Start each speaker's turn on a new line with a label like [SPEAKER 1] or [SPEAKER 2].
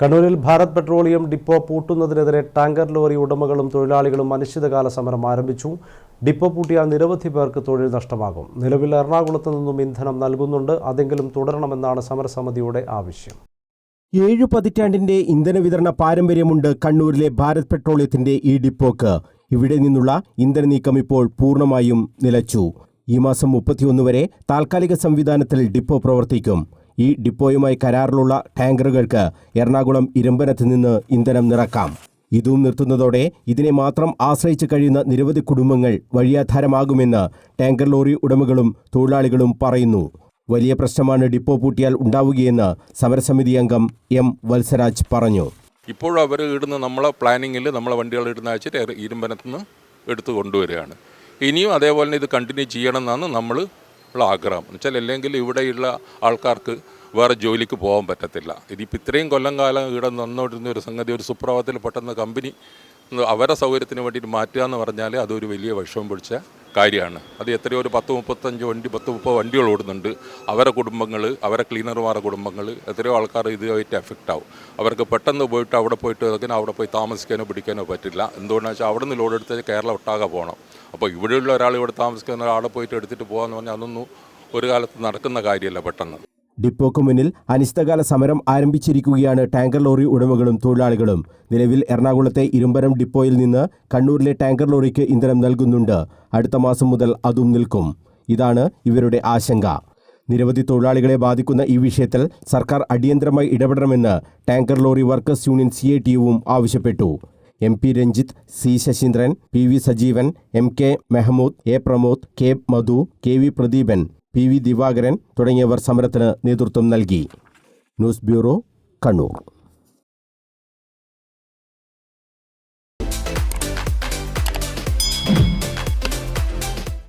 [SPEAKER 1] കണ്ണൂരിൽ Bharat petroleum depot പൂട്ടുന്നതിനെതിരെ tanker lorry ഉടമകളും തൊഴിലാളികളും അനിശ്ചിതകാല സമരം ആരംഭിച്ചു. ഡിപ്പോ പൂട്ടിയാൽ നിരവധി പേർക്ക് തൊഴിൽ നഷ്ടമാകും. നിലവിൽ എറണാകുളത്ത് നിന്നും ഇന്ധനം നൽകുന്നുണ്ട്. അതെങ്കിലും തുടരണമെന്നാണ് സമരസമിതിയുടെ ആവശ്യം.
[SPEAKER 2] ഏഴു പതിറ്റാണ്ടിന്റെ ഇന്ധന വിതരണ പാരമ്പര്യമുണ്ട് കണ്ണൂരിലെ ഭാരത് പെട്രോളിയത്തിന്റെ ഈ ഡിപ്പോക്ക്. ഇവിടെ നിന്നുള്ള ഇന്ധന നീക്കം ഇപ്പോൾ പൂർണമായും നിലച്ചു. ഈ മാസം മുപ്പത്തിയൊന്ന് വരെ താൽക്കാലിക സംവിധാനത്തിൽ ഡിപ്പോ പ്രവർത്തിക്കും. ഈ ഡിപ്പോയുമായി കരാറിലുള്ള ടാങ്കറുകൾക്ക് എറണാകുളം ഇരമ്പനത്ത് നിന്ന് ഇന്ധനം നിറക്കാം. ഇതും നിർത്തുന്നതോടെ ഇതിനെ മാത്രം ആശ്രയിച്ച് കഴിയുന്ന നിരവധി കുടുംബങ്ങൾ വഴിയാധാരമാകുമെന്ന് ടാങ്കർ ലോറി ഉടമകളും തൊഴിലാളികളും പറയുന്നു. വലിയ പ്രശ്നമാണ് ഡിപ്പോ പൂട്ടിയാൽ ഉണ്ടാവുകയെന്ന് സമരസമിതി അംഗം എം വത്സരാജ് പറഞ്ഞു.
[SPEAKER 3] ഇപ്പോഴും അവർ ഇടുന്ന നമ്മളെ പ്ലാനിങ്ങിൽ നമ്മളെ വണ്ടികൾ ഇടുന്ന വെച്ചിട്ട് ഇരുമ്പനത്ത് നിന്ന് എടുത്തു കൊണ്ടുവരികയാണ്. ഇനിയും അതേപോലെ ഇത് കണ്ടിന്യൂ ചെയ്യണമെന്നാണ് നമ്മൾ ഉള്ള ആഗ്രഹം എന്ന് വെച്ചാൽ അല്ലെങ്കിൽ ഇവിടെയുള്ള ആൾക്കാർക്ക് വേറെ ജോലിക്ക് പോകാൻ പറ്റത്തില്ല. ഇതിപ്പോൾ ഇത്രയും കൊല്ലം കാലം ഇവിടെ നിന്നോണ്ടിരുന്ന ഒരു സംഗതി ഒരു സുപ്രഭാതത്തിൽ പെട്ടെന്ന് കമ്പനി അവരെ സൗകര്യത്തിന് വേണ്ടിയിട്ട് മാറ്റുക എന്ന് പറഞ്ഞാൽ അതൊരു വലിയ വിഷമം പിടിച്ച കാര്യമാണ്. അത് എത്രയോ ഒരു പത്ത് മുപ്പത്തഞ്ച് വണ്ടി പത്ത് മുപ്പത് വണ്ടികൾ ഓടുന്നുണ്ട്. അവരെ കുടുംബങ്ങൾ അവരെ ക്ലീനർമാരുടെ കുടുംബങ്ങൾ എത്രയോ ആൾക്കാർ ഇതുമായിട്ട് എഫക്റ്റ് ആവും. അവർക്ക് പെട്ടെന്ന് പോയിട്ട് അവിടെ പോയിട്ട് അതൊക്കെ അവിടെ പോയി താമസിക്കാനോ പിടിക്കാനോ പറ്റില്ല. എന്തുകൊണ്ടാണെന്ന് വെച്ചാൽ അവിടെ നിന്ന് ലോഡെടുത്ത് കേരളം ഒട്ടാകെ പോകണം അപ്പോൾ ഇവിടെയുള്ള ഒരാൾ ഇവിടെ താമസിക്കുന്ന ഒരാളെ പോയിട്ട് എടുത്തിട്ട് പോകാമെന്ന് പറഞ്ഞാൽ അതൊന്നും ഒരു കാലത്ത് നടക്കുന്ന കാര്യമല്ല പെട്ടെന്ന്.
[SPEAKER 2] ഡിപ്പോക്ക് മുന്നിൽ അനിശ്ചിതകാല സമരം ആരംഭിച്ചിരിക്കുകയാണ് ടാങ്കർ ലോറി ഉടമകളും തൊഴിലാളികളും. നിലവിൽ എറണാകുളത്തെ ഇരുമ്പരം ഡിപ്പോയിൽ നിന്ന് കണ്ണൂരിലെ ടാങ്കർ ലോറിക്ക് ഇന്ധനം നൽകുന്നുണ്ട്. അടുത്ത മാസം മുതൽ അതും നിൽക്കും. ഇതാണ് ഇവരുടെ ആശങ്ക. നിരവധി തൊഴിലാളികളെ ബാധിക്കുന്ന ഈ വിഷയത്തിൽ സർക്കാർ അടിയന്തരമായി ഇടപെടണമെന്ന് tanker lorry workers union C ആവശ്യപ്പെട്ടു. M P Ranjith C Sasheendran P V Sajeevan M K Mehmood A Pramod K Madhu K V Pradeepan P V Divakaran തുടങ്ങിയവർ സമരത്തിന് നേതൃത്വം നൽകി. News bureau Kannur.